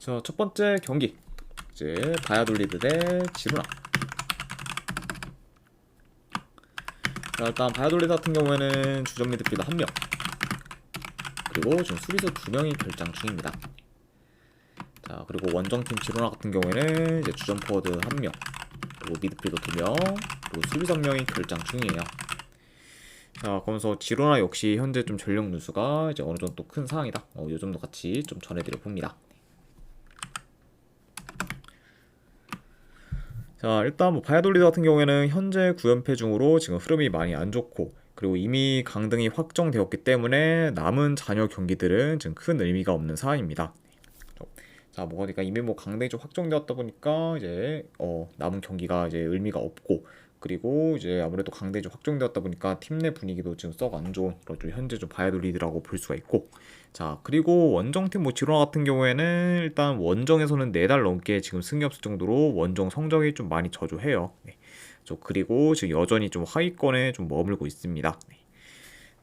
자, 첫 번째 경기. 이제 바야돌리드 대 지루나. 자, 일단 바야돌리드 같은 경우에는 주전 미드필더 한 명. 그리고 지금 수비수 두 명이 결장 중입니다. 자, 그리고 원정팀 지루나 같은 경우에는 이제 주전 포워드 한 명. 그리고 미드필더 두 명. 그리고 수비수 한 명이 결장 중이에요. 자, 그러면서 지로나 역시 현재 좀 전력 누수가 이제 어느 정도 큰 상황이다. 어, 요 정도 같이 좀 전해드려 봅니다. 자, 일단 뭐 바야돌리드 같은 경우에는 현재 9연패 중으로 지금 흐름이 많이 안 좋고 그리고 이미 강등이 확정되었기 때문에 남은 잔여 경기들은 지금 큰 의미가 없는 상황입니다. 자, 뭐 그러니까 이미 뭐 강등이 좀 확정되었다 보니까 이제 어, 남은 경기가 이제 의미가 없고 그리고 이제 아무래도 좀 확정되었다 보니까 팀 내 분위기도 지금 썩 안 좋은 그런 좀 현재 좀 바이돌리드라고 볼 수가 있고 자 그리고 원정팀 뭐 지로나 같은 경우에는 일단 원정에서는 네 달 넘게 지금 승리 없을 정도로 원정 성적이 좀 많이 저조해요. 네. 저 그리고 지금 여전히 좀 하위권에 좀 머물고 있습니다. 네.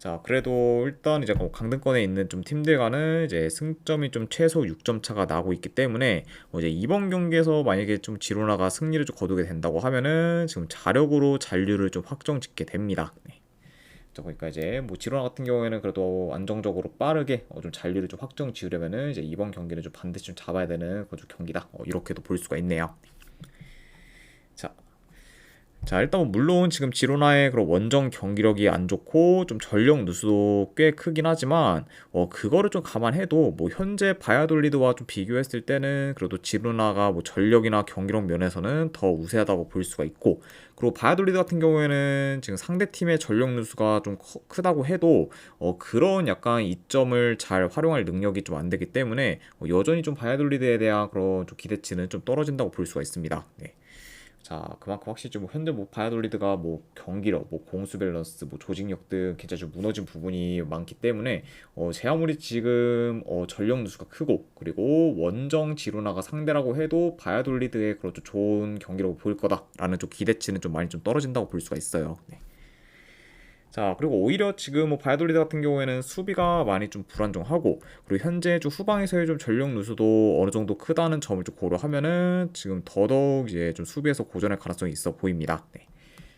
자, 그래도 일단 이제 뭐 강등권에 있는 좀 팀들과는 이제 승점이 좀 최소 6점 차가 나고 있기 때문에 뭐 이제 이번 경기에서 만약에 좀 지로나가 승리를 좀 거두게 된다고 하면은 지금 자력으로 잔류를 좀 확정 짓게 됩니다. 네. 자, 그러니까 이제 뭐 지로나 같은 경우에는 그래도 안정적으로 빠르게 어, 좀 잔류를 좀 확정 지으려면은 이제 이번 경기는 좀 반드시 좀 잡아야 되는 좀 경기다. 어, 이렇게도 볼 수가 있네요. 자, 자 일단 뭐 물론 지금 지로나의 그런 원정 경기력이 안 좋고 좀 전력 누수도 꽤 크긴 하지만 어 그거를 좀 감안해도 뭐 현재 바야돌리드와 좀 비교했을 때는 그래도 지로나가 뭐 전력이나 경기력 면에서는 더 우세하다고 볼 수가 있고 그리고 바야돌리드 같은 경우에는 지금 상대 팀의 전력 누수가 좀 커- 크다고 해도 어 그런 약간 이점을 잘 활용할 능력이 좀 안 되기 때문에 어, 여전히 좀 바야돌리드에 대한 그런 좀 기대치는 좀 떨어진다고 볼 수가 있습니다. 네. 자, 그만큼 확실히 좀 현재 뭐 바이아돌리드가 뭐 경기력, 뭐 공수 밸런스, 뭐 조직력 등 굉장히 좀 무너진 부분이 많기 때문에 어, 제 아무리 지금 어, 전력 누수가 크고 그리고 원정 지루나가 상대라고 해도 바이아돌리드의 그런 좀 좋은 경기력을 보일 거다라는 좀 기대치는 좀 많이 좀 떨어진다고 볼 수가 있어요. 네. 자, 그리고 오히려 지금 뭐 바이돌리드 같은 경우에는 수비가 많이 좀 불안정하고 그리고 현재 좀 후방에서의 좀 전력 누수도 어느 정도 크다는 점을 좀 고려하면은 지금 더더욱 이제 좀 수비에서 고전할 가능성이 있어 보입니다. 네.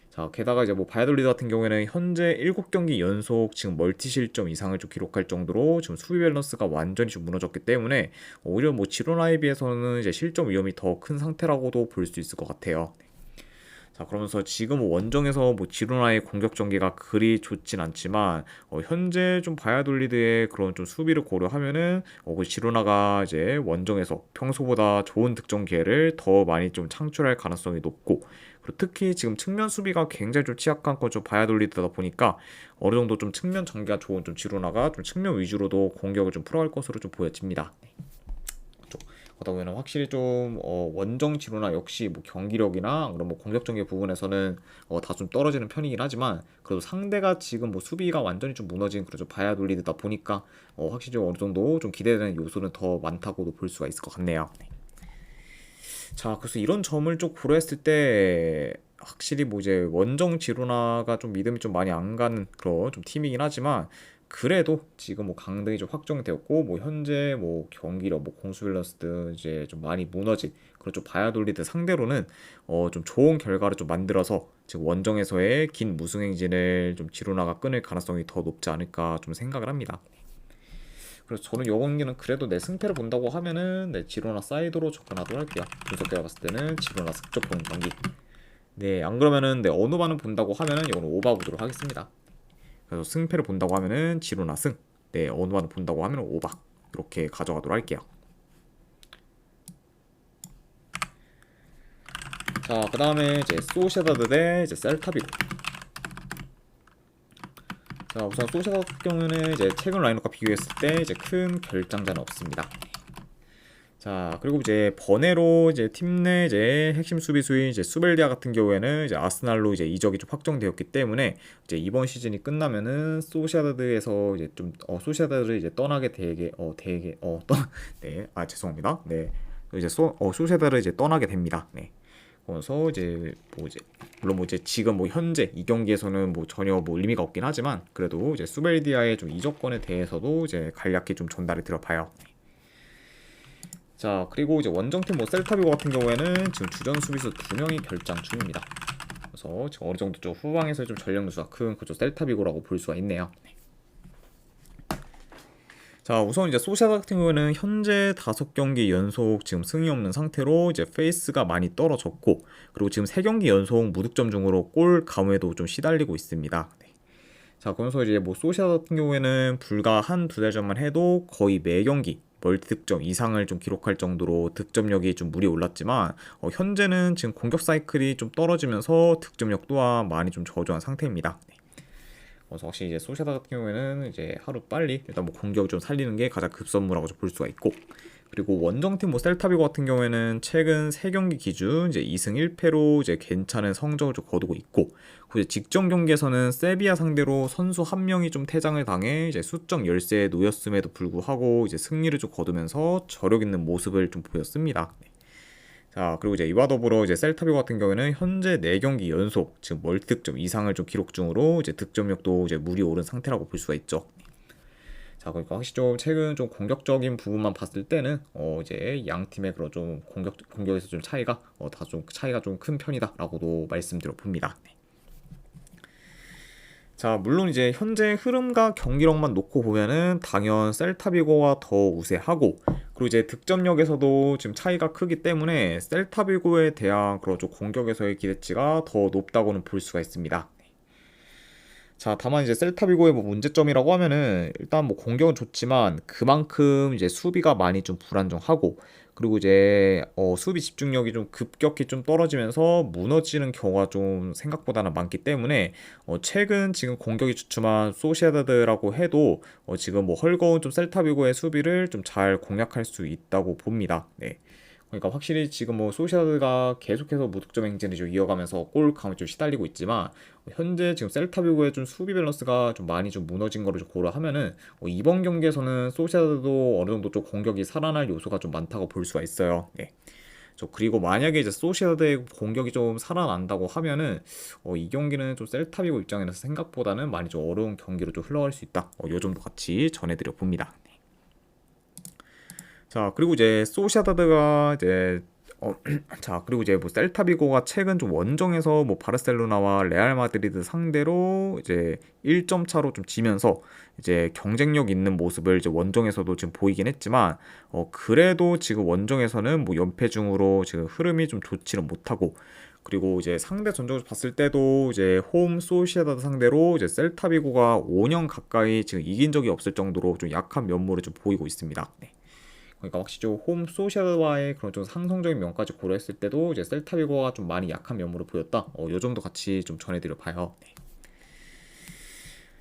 자, 게다가 이제 뭐 바이돌리드 같은 경우에는 현재 7경기 연속 지금 멀티 실점 이상을 좀 기록할 정도로 지금 수비 밸런스가 완전히 좀 무너졌기 때문에 오히려 뭐 지로나에 비해서는 이제 실점 위험이 더 큰 상태라고도 볼 수 있을 것 같아요. 네. 자 그러면서 지금 원정에서 뭐 지로나의 공격 전개가 그리 좋진 않지만 어, 현재 좀 바야돌리드의 그런 좀 수비를 고려하면은 어, 그 지로나가 이제 원정에서 평소보다 좋은 득점 기회를 더 많이 좀 창출할 가능성이 높고 그리고 특히 지금 측면 수비가 굉장히 좀 취약한 건좀 바야돌리드다 보니까 어느 정도 좀 측면 전개가 좋은 좀 지로나가 좀 측면 위주로도 공격을 좀 풀어갈 것으로 좀 보여집니다. 그러다 보면 확실히 좀 어, 원정 지로나 역시 뭐 경기력이나 그런 뭐 공격적인 부분에서는 어, 다 좀 떨어지는 편이긴 하지만 그래도 상대가 지금 뭐 수비가 완전히 좀 무너진 그런 좀 바야 돌리드다 보니까 어, 확실히 좀 어느 정도 좀 기대되는 요소는 더 많다고도 볼 수가 있을 것 같네요. 네. 자, 그래서 이런 점을 좀 고려했을 때 확실히 뭐 이제 원정 지로나가 좀 믿음이 좀 많이 안 가는 그런 좀 팀이긴 하지만 그래도 지금 뭐 강등이 좀 확정되었고 뭐 현재 뭐 경기력 뭐 공수 밸런스 등 이제 좀 많이 무너진 그런 좀 바야돌리드 상대로는 어 좀 좋은 결과를 좀 만들어서 지금 원정에서의 긴 무승 행진을 좀 지로나가 끊을 가능성이 더 높지 않을까 좀 생각을 합니다. 그래서 저는 이 경기는 그래도 내 승패를 본다고 하면은 네, 지로나 사이드로 접근하도록 할게요. 분석대가 봤을 때는 지로나 승적 보는 경기. 네, 안 그러면은 네, 어느 반을 본다고 하면은 이거는 오바 보도록 하겠습니다. 그래서 승패를 본다고 하면은 지로나 승. 네, 어느 반을 본다고 하면은 오바. 이렇게 가져가도록 할게요. 자, 그 다음에 이제 소시다드 대 이제 셀타비고. 자, 우선 소시다드 같은 경우는 이제 최근 라인업과 비교했을 때 이제 큰 결장자는 없습니다. 자, 그리고 이제 번외로 이제 팀 내 이제 핵심 수비수인 이제 수벨디아 같은 경우에는 이제 아스날로 이제 이적이 좀 확정되었기 때문에 이제 이번 시즌이 끝나면은 소시아드에서 이제 좀 어, 소시아드를 이제 떠나게 되게 어 되게 어떠네. 아 죄송합니다. 네. 이제 소 어, 소시아드를 이제 떠나게 됩니다. 네. 그래서 이제 뭐 이제 물론 뭐 이제 지금 뭐 현재 이 경기에서는 뭐 전혀 뭐 의미가 없긴 하지만 그래도 이제 수벨디아의 좀 이적권에 대해서도 이제 간략히 좀 전달이 들어봐요. 자 그리고 이제 원정팀 뭐 셀타비고 같은 경우에는 지금 주전 수비수 두 명이 결장 중입니다. 그래서 지금 어느 정도 좀 후방에서 좀 전력 누수가 큰 그쪽 셀타비고라고 볼 수가 있네요. 자 우선 이제 소샤 같은 경우에는 현재 다섯 경기 연속 지금 승이 없는 상태로 이제 페이스가 많이 떨어졌고 그리고 지금 세 경기 연속 무득점 중으로 골 가무에도 좀 시달리고 있습니다. 네. 자 그러면서 이제 뭐 소샤 같은 경우에는 불과 한 두 달 전만 해도 거의 매 경기 멀티 득점 이상을 좀 기록할 정도로 득점력이 좀 물이 올랐지만 어, 현재는 지금 공격 사이클이 좀 떨어지면서 득점력 또한 많이 좀 저조한 상태입니다. 네. 그래서 이제 소샤다 같은 경우에는 이제 하루 빨리 일단 뭐 공격을 좀 살리는 게 가장 급선무라고 좀 볼 수가 있고 그리고 원정팀 뭐 셀타비고 같은 경우에는 최근 3경기 기준 이제 2승 1패로 이제 괜찮은 성적을 좀 거두고 있고 그 직전 경기에서는 세비야 상대로 선수 한 명이 좀 퇴장을 당해 이제 수적 열세에 놓였음에도 불구하고 이제 승리를 좀 거두면서 저력 있는 모습을 좀 보였습니다. 네. 자 그리고 이제 이와 더불어 이제 셀타비고 같은 경우에는 현재 4경기 연속 지금 멀티득점 이상을 좀 기록 중으로 이제 득점력도 이제 물이 오른 상태라고 볼 수가 있죠. 자 그러니까 확실히 좀 최근 좀 공격적인 부분만 봤을 때는 어 이제 양 팀의 그런 좀 공격 공격에서 좀 차이가 어 다 좀 차이가 좀 큰 편이다라고도 말씀드려 봅니다. 네. 자 물론 이제 현재 흐름과 경기력만 놓고 보면은 당연 셀타비고가 더 우세하고 그리고 이제 득점력에서도 지금 차이가 크기 때문에 셀타비고에 대한 그런 좀 공격에서의 기대치가 더 높다고는 볼 수가 있습니다. 자, 다만 이제 셀타비고의 뭐 문제점이라고 하면은 일단 뭐 공격은 좋지만 그만큼 이제 수비가 많이 좀 불안정하고 그리고 이제 어 수비 집중력이 좀 급격히 좀 떨어지면서 무너지는 경우가 좀 생각보다는 많기 때문에 어 최근 지금 공격이 주춤한 소시에다드라고 해도 어 지금 뭐 헐거운 좀 셀타비고의 수비를 좀 잘 공략할 수 있다고 봅니다. 네. 그러니까 확실히 지금 뭐 소시아드가 계속해서 무득점 행진을 좀 이어가면서 골 감에 좀 시달리고 있지만 현재 지금 셀타비고의 좀 수비 밸런스가 좀 많이 좀 무너진 거를 좀 고려하면은 어 이번 경기에서는 소시아드도 어느 정도 좀 공격이 살아날 요소가 좀 많다고 볼 수가 있어요. 네. 저 그리고 만약에 이제 소시아드의 공격이 좀 살아난다고 하면은 어, 이 경기는 좀 셀타비고 입장에서 생각보다는 많이 좀 어려운 경기로 좀 흘러갈 수 있다. 어, 요 점도 같이 전해드려 봅니다. 자 그리고 이제 소시아다드가 이제 어, 자 그리고 이제 뭐 셀타비고가 최근 좀 원정에서 뭐 바르셀로나와 레알 마드리드 상대로 이제 1점 차로 좀 지면서 이제 경쟁력 있는 모습을 이제 원정에서도 지금 보이긴 했지만 어 그래도 지금 원정에서는 뭐 연패 중으로 지금 흐름이 좀 좋지는 못하고 그리고 이제 상대 전적을 봤을 때도 이제 홈 소시에다드 상대로 이제 셀타비고가 5년 가까이 지금 이긴 적이 없을 정도로 좀 약한 면모를 좀 보이고 있습니다. 네. 그러니까 확실히 좀홈 소셜과의 그런 좀 상성적인 면까지 고려했을 때도 이제 셀타 비고가 좀 많이 약한 면모를 보였다. 어, 요 점도 같이 좀 전해드려 봐요. 네.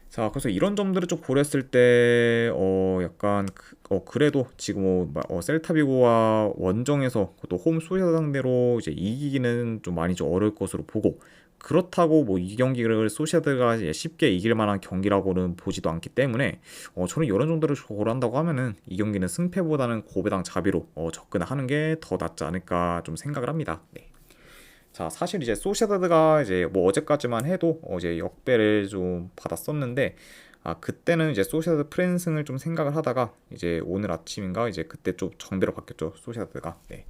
자, 그래서 이런 점들을 좀 고려했을 때, 어, 약간, 그, 어, 그래도 지금 뭐, 어, 셀타비고와 원정에서 또 홈 소셜 상대로 이제 이기기는 좀 많이 좀 어려울 것으로 보고, 그렇다고 뭐 이 경기를 소시아드가 쉽게 이길 만한 경기라고는 보지도 않기 때문에 어, 저는 이런 정도를 고려한다고 하면은 이 경기는 승패보다는 고배당 자비로 어, 접근하는 게 더 낫지 않을까 좀 생각을 합니다. 네. 자 사실 이제 소시아드가 이제 뭐 어제까지만 해도 어제 역배를 좀 받았었는데 아 그때는 이제 소시아드 프랜승을 좀 생각을 하다가 이제 오늘 아침인가 이제 그때 좀 정대로 바뀌었죠 소시아드가 네.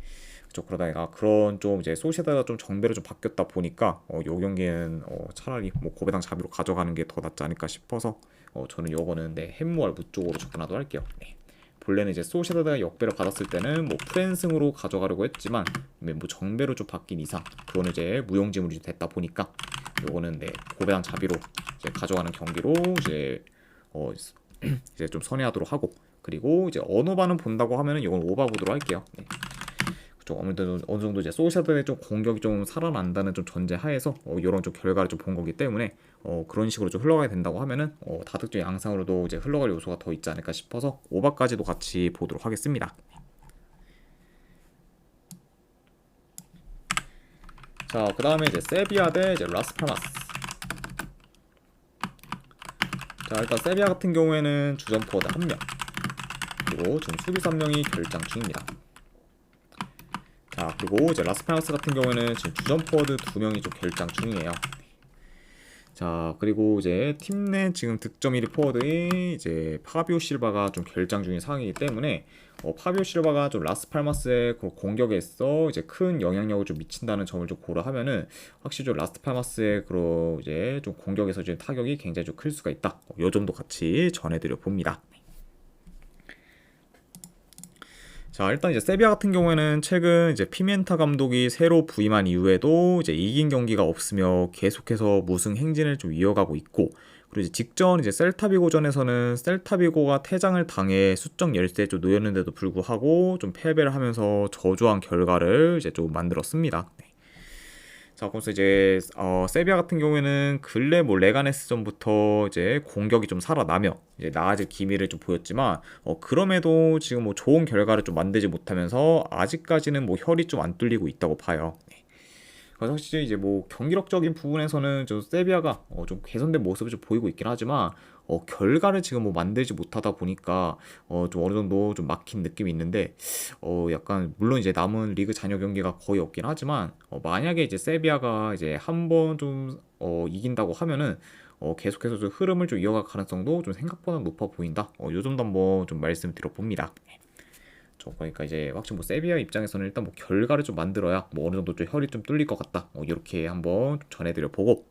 그렇죠. 그러다가 그런 좀 이제 소시에다가 좀 정배로 좀 바뀌었다 보니까 어, 요 경기는 어, 차라리 뭐 고배당 자비로 가져가는 게 더 낫지 않을까 싶어서 어, 저는 요거는 네, 햄무알 무 쪽으로 접근하도록 할게요. 네. 본래는 이제 소시에다가 역배를 받았을 때는 뭐 프랜승으로 가져가려고 했지만 네, 뭐 정배로 좀 바뀐 이상 그거는 이제 무용지물이 됐다 보니까 요거는 네, 고배당 자비로 이제 가져가는 경기로 이제 어, 이제 좀 선회하도록 하고 그리고 이제 언어반은 본다고 하면은 이건 오바 보도록 할게요. 네. 좀 아무래도 어느 정도 이제 소셜들의 좀 공격이 좀 살아난다는 좀 전제 하에서 어, 이런 좀 결과를 좀 본 거기 때문에 어, 그런 식으로 좀 흘러가게 된다고 하면은 어, 다득점 양상으로도 이제 흘러갈 요소가 더 있지 않을까 싶어서 오바까지도 같이 보도록 하겠습니다. 자, 그 다음에 이제 세비야 대 이제 라스파마스. 자, 일단 세비야 같은 경우에는 주전 포워드 한 명, 그리고 지금 수비 3명이 결장 중입니다. 자 그리고 이제 라스파나스 같은 경우에는 지금 주전 포워드 두 명이 좀 결장 중이에요. 자 그리고 이제 팀 내 지금 득점 1위 포워드인 이제 파비오 실바가 좀 결장 중인 상황이기 때문에 어, 파비오 실바가 좀 라스팔마스의 그 공격에서 이제 큰 영향력을 좀 미친다는 점을 좀 고려하면은 확실히 좀 라스팔마스의 그런 이제 좀 공격에서 지금 타격이 굉장히 좀 클 수가 있다. 어, 요 점도 같이 전해드려 봅니다. 자 일단 이제 세비야 같은 경우에는 최근 이제 피멘타 감독이 새로 부임한 이후에도 이제 이긴 경기가 없으며 계속해서 무승 행진을 좀 이어가고 있고 그리고 이제 직전 이제 셀타비고전에서는 셀타비고가 퇴장을 당해 수적 열세에 좀 놓였는데도 불구하고 좀 패배를 하면서 저조한 결과를 이제 좀 만들었습니다. 네. 자, 그래서 이제 어, 세비야 같은 경우에는 근래 뭐 레가네스전부터 이제 공격이 좀 살아나며 이제 나아질 기미를 좀 보였지만 어, 그럼에도 지금 뭐 좋은 결과를 좀 만들지 못하면서 아직까지는 뭐 혈이 좀 안 뚫리고 있다고 봐요. 네. 그래서 확실히 이제 뭐 경기력적인 부분에서는 좀 세비야가 어, 좀 개선된 모습을 좀 보이고 있긴 하지만 어, 결과를 지금 뭐 만들지 못하다 보니까 어, 좀 어느 정도 좀 막힌 느낌이 있는데 어, 약간 물론 이제 남은 리그 잔여 경기가 거의 없긴 하지만 어, 만약에 이제 세비야가 이제 한 번 좀 어, 이긴다고 하면은 어, 계속해서 좀 흐름을 좀 이어갈 가능성도 좀 생각보다 높아 보인다. 어, 요 정도 한번 좀 말씀드려 봅니다. 저 그러니까 이제 확실히 뭐 세비야 입장에서는 일단 뭐 결과를 좀 만들어야 뭐 어느 정도 좀 혈이 좀 뚫릴 것 같다. 어, 이렇게 한번 전해드려 보고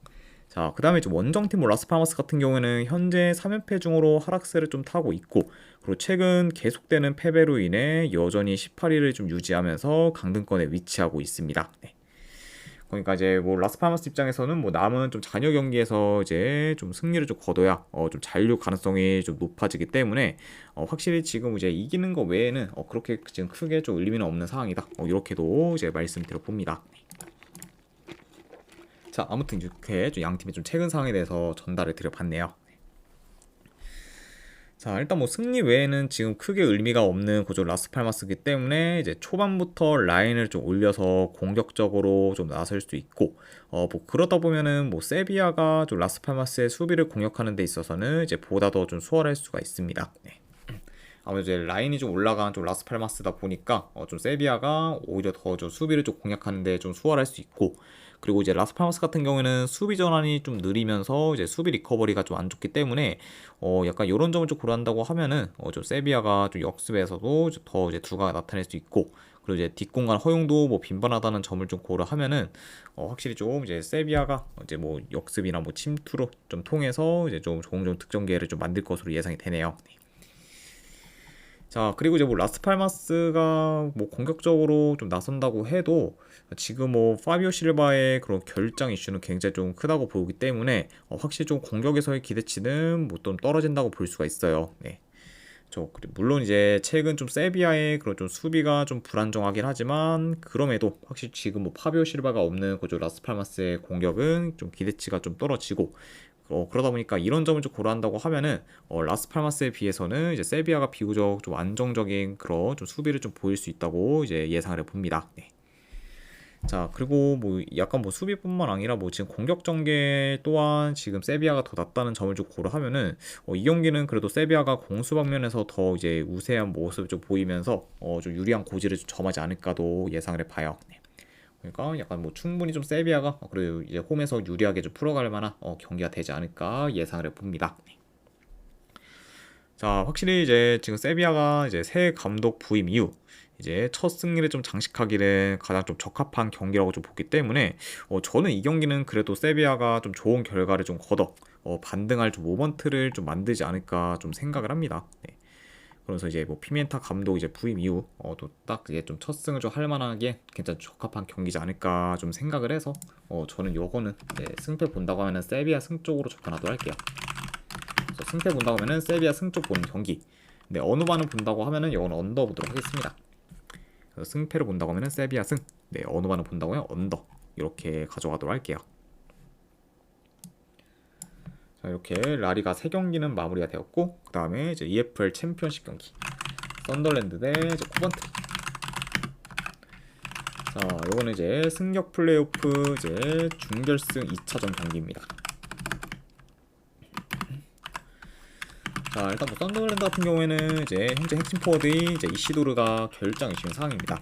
자, 그 다음에 좀 원정팀 뭐 라스파마스 같은 경우에는 현재 3연패 중으로 하락세를 좀 타고 있고, 그리고 최근 계속되는 패배로 인해 여전히 18위를 좀 유지하면서 강등권에 위치하고 있습니다. 네. 그러니까 이제 뭐 라스파마스 입장에서는 뭐 남은 좀 잔여 경기에서 이제 좀 승리를 좀 거둬야 어 좀 잔류 가능성이 좀 높아지기 때문에 어 확실히 지금 이제 이기는 거 외에는 어 그렇게 지금 크게 좀 의미는 없는 상황이다. 어 이렇게도 이제 말씀드려 봅니다. 자, 아무튼 이렇게 좀양 팀의 좀 최근 상황에 대해서 전달을 드려봤네요. 자, 일단 뭐 승리 외에는 지금 크게 의미가 없는 고조 라스팔마스기 때문에 이제 초반부터 라인을 좀 올려서 공격적으로 좀 나설 수 있고, 어, 뭐 그러다 보면은 뭐 세비야가 좀 라스팔마스의 수비를 공격하는 데 있어서는 이제 보다 더 좀 수월할 수가 있습니다. 네. 아무래도 이제 라인이 좀 올라간 좀 라스팔마스다 보니까 어, 좀 세비야가 오히려 더 좀 수비를 좀 공략하는데 좀 수월할 수 있고 그리고 이제 라스팔마스 같은 경우에는 수비 전환이 좀 느리면서 이제 수비 리커버리가 좀 안 좋기 때문에 어 약간 이런 점을 좀 고려한다고 하면은 어 좀 세비야가 좀 역습에서도 더 이제 두가 나타낼 수 있고 그리고 이제 뒷공간 허용도 뭐 빈번하다는 점을 좀 고려하면은 어 확실히 좀 이제 세비야가 이제 뭐 역습이나 뭐 침투로 좀 통해서 이제 좀좀 득점 기회를 좀 만들 것으로 예상이 되네요. 네. 자, 그리고 이제 뭐 라스팔마스가 뭐 공격적으로 좀 나선다고 해도 지금 뭐 파비오 실바의 그런 결장 이슈는 굉장히 좀 크다고 보기 때문에 어, 확실히 좀 공격에서의 기대치는 뭐 좀 떨어진다고 볼 수가 있어요. 네. 저 물론 이제 최근 좀 세비야의 그런 좀 수비가 좀 불안정하긴 하지만 그럼에도 확실히 지금 뭐 파비오 실바가 없는 그저 라스팔마스의 공격은 좀 기대치가 좀 떨어지고 어, 그러다 보니까 이런 점을 좀 고려한다고 하면은 어, 라스팔마스에 비해서는 이제 세비야가 비교적 좀 안정적인 그런 좀 수비를 좀 보일 수 있다고 이제 예상을 해봅니다. 네. 자 그리고 뭐 약간 뭐 수비뿐만 아니라 뭐 지금 공격 전개 또한 지금 세비야가 더 낫다는 점을 좀 고려하면은 어, 이 경기는 그래도 세비야가 공수 방면에서 더 이제 우세한 모습을 좀 보이면서 어, 좀 유리한 고지를 좀 점하지 않을까도 예상을 해봐요. 네. 그러니까 약간 뭐 충분히 좀 세비야가 어, 그리고 이제 홈에서 유리하게 좀 풀어갈 만한 어, 경기가 되지 않을까 예상을 해봅니다. 네. 자, 확실히 이제 지금 세비야가 이제 새 감독 부임 이후 이제 첫 승리를 좀 장식하기는 가장 좀 적합한 경기라고 좀 보기 때문에 어, 저는 이 경기는 그래도 세비야가 좀 좋은 결과를 좀 거둬 어, 반등할 좀 모먼트를 좀 만들지 않을까 좀 생각을 합니다. 네. 그래서 이제 뭐 피멘타 감독 이제 부임 이후 어, 또딱 이제 좀 첫 승을 좀 할 만하게 괜찮 적합한 경기지 않을까 좀 생각을 해서 어, 저는 요거는 네, 승패 본다고 하면은 세비야 승 쪽으로 접근하도록 할게요. 승패 본다고 하면은 세비야 승 쪽 보는 경기. 네, 어느 반을 본다고 하면은 이거는 언더 보도록 하겠습니다. 승패를 본다고 하면은 세비야 승. 네, 어느 반을 본다고 하면 언더. 이렇게 가져가도록 할게요. 자, 이렇게 라리가 세 경기는 마무리가 되었고 그 다음에 이제 EFL 챔피언십 경기 썬더랜드 대 코번트 자 요거는 이제 승격 플레이오프 이제 준결승 2차전 경기입니다 자 일단 뭐 썬더랜드 같은 경우에는 이제 현재 핵심 포워드인 이제 이시도르가 결장 이슈인 상황입니다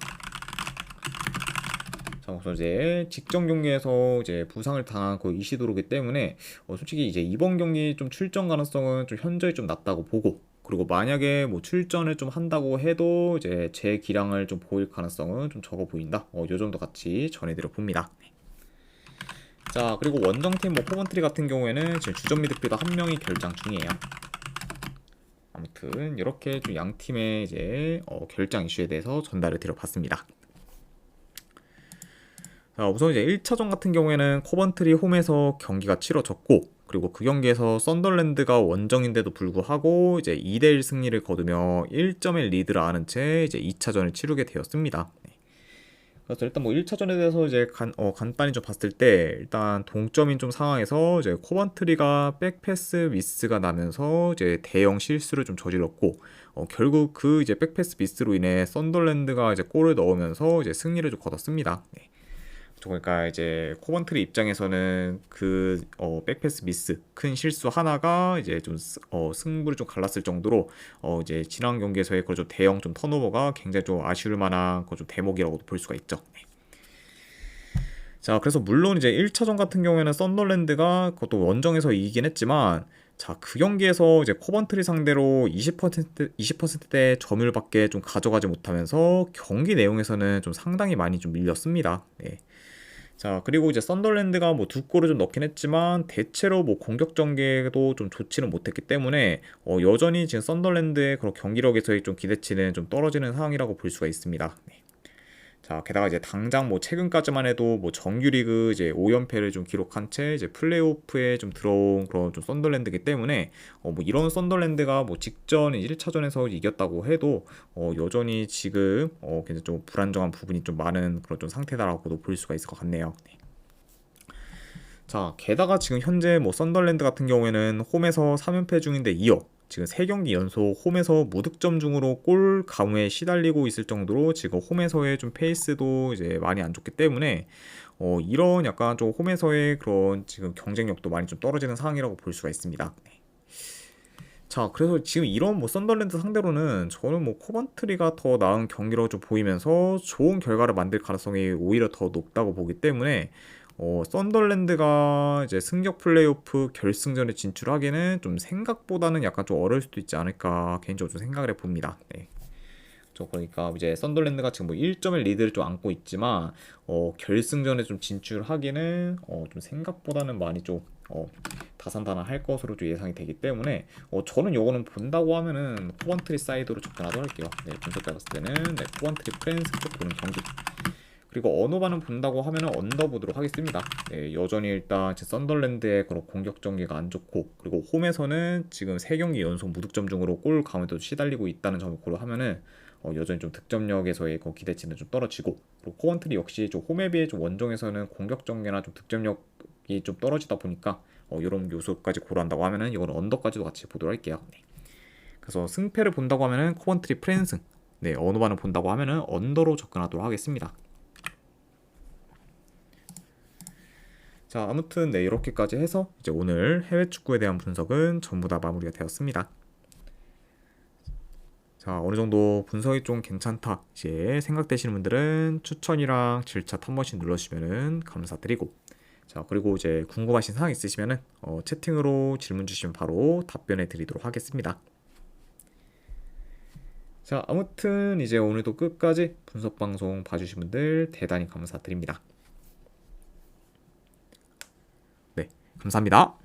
자 우선 이제 직전 경기에서 이제 부상을 당한 그 이시도로기 때문에 어, 솔직히 이제 이번 경기 좀 출전 가능성은 좀 현저히 좀 낮다고 보고 그리고 만약에 뭐 출전을 좀 한다고 해도 이제 제 기량을 좀 보일 가능성은 좀 적어 보인다. 어, 요 정도 같이 전해드려 봅니다. 자 그리고 원정팀 뭐 코먼트리 같은 경우에는 지금 주전 미드필더 한 명이 결장 중이에요. 아무튼 이렇게 좀 양 팀의 이제 어, 결장 이슈에 대해서 전달을 드려봤습니다. 자, 우선 이제 1차전 같은 경우에는 코번트리 홈에서 경기가 치러졌고 그리고 그 경기에서 썬덜랜드가 원정인데도 불구하고 이제 2대1 승리를 거두며 1점의 리드를 아는 채 이제 2차전을 치르게 되었습니다. 네. 그래서 일단 뭐 1차전에 대해서 이제 간, 어, 간단히 좀 봤을 때 일단 동점인 좀 상황에서 이제 코번트리가 백패스 미스가 나면서 이제 대형 실수를 좀 저질렀고 어, 결국 그 이제 백패스 미스로 인해 썬덜랜드가 이제 골을 넣으면서 이제 승리를 좀 거뒀습니다. 네. 그러니까 이제 코번트리 입장에서는 그 어, 백패스 미스 큰 실수 하나가 이제 좀 어, 승부를 좀 갈랐을 정도로 어, 이제 지난 경기에서의 그좀 대형 좀 턴오버가 굉장히 좀 아쉬울 만한 그좀 대목이라고도 볼 수가 있죠. 네. 자, 그래서 물론 이제 1차전 같은 경우에는 썬더랜드가 그것도 원정에서 이기긴 했지만 자, 그 경기에서 이제 코번트리 상대로 20% 20%대 점유율밖에 좀 가져가지 못하면서 경기 내용에서는 좀 상당히 많이 좀 밀렸습니다. 네. 자 그리고 이제 썬더랜드가 뭐 두 골을 좀 넣긴 했지만 대체로 뭐 공격 전개도 좀 좋지는 못했기 때문에 어, 여전히 지금 썬더랜드의 그런 경기력에서의 좀 기대치는 좀 떨어지는 상황이라고 볼 수가 있습니다. 네. 자, 게다가 이제 당장 뭐 최근까지만 해도 뭐 정규리그 이제 5연패를 좀 기록한 채 이제 플레이오프에 좀 들어온 그런 좀 썬더랜드이기 때문에 어 뭐 이런 썬더랜드가 뭐 직전 1차전에서 이겼다고 해도 어 여전히 지금 어 굉장히 좀 불안정한 부분이 좀 많은 그런 좀 상태다라고도 볼 수가 있을 것 같네요. 네. 자, 게다가 지금 현재 뭐 썬더랜드 같은 경우에는 홈에서 3연패 중인데 이어 지금 3경기 연속 홈에서 무득점 중으로 골 가무에 시달리고 있을 정도로 지금 홈에서의 좀 페이스도 이제 많이 안 좋기 때문에 어, 이런 약간 좀 홈에서의 그런 지금 경쟁력도 많이 좀 떨어지는 상황이라고 볼 수가 있습니다. 네. 자, 그래서 지금 이런 뭐 썬더랜드 상대로는 저는 뭐 코번트리가 더 나은 경기로 좀 보이면서 좋은 결과를 만들 가능성이 오히려 더 높다고 보기 때문에 어, 썬덜랜드가 이제 승격 플레이오프 결승전에 진출하기는 좀 생각보다는 약간 좀 어려울 수도 있지 않을까 개인적으로 좀 생각을 해봅니다. 네. 저 그러니까 이제 썬덜랜드가 지금 뭐 1점의 리드를 좀 안고 있지만 어, 결승전에 좀 진출하기는 어, 좀 생각보다는 많이 좀 어, 다산다난할 것으로 좀 예상이 되기 때문에 어, 저는 요거는 본다고 하면은 코번트리 사이드로 접근하도록 할게요. 네, 분석해 봤을 때는 네, 코번트리 프랜스 쪽 보는 경기 그리고 언어반은 본다고 하면 언더 보도록 하겠습니다. 네, 여전히 일단 제 썬덜랜드의 그런 공격 전개가 안 좋고 그리고 홈에서는 지금 3경기 연속 무득점 중으로 골 가운데도 시달리고 있다는 점을 고려하면은 어, 여전히 좀 득점력에서의 그 기대치는 좀 떨어지고 그리고 코원트리 역시 좀 홈에 비해 좀 원정에서는 공격 전개나 좀 득점력이 좀 떨어지다 보니까 어, 이런 요소까지 고려한다고 하면은 이건 언더까지도 같이 보도록 할게요. 네. 그래서 승패를 본다고 하면은 코원트리 프랜승 네, 어느 반을 본다고 하면은 언더로 접근하도록 하겠습니다. 자, 아무튼 네, 이렇게까지 해서 이제 오늘 해외 축구에 대한 분석은 전부 다 마무리가 되었습니다. 자, 어느 정도 분석이 좀 괜찮다. 이제 생각되시는 분들은 추천이랑 질차 한 번씩 눌러주시면 감사드리고 자, 그리고 이제 궁금하신 사항 있으시면은 어, 채팅으로 질문 주시면 바로 답변해 드리도록 하겠습니다. 자, 아무튼 이제 오늘도 끝까지 분석 방송 봐주신 분들 대단히 감사드립니다. 감사합니다.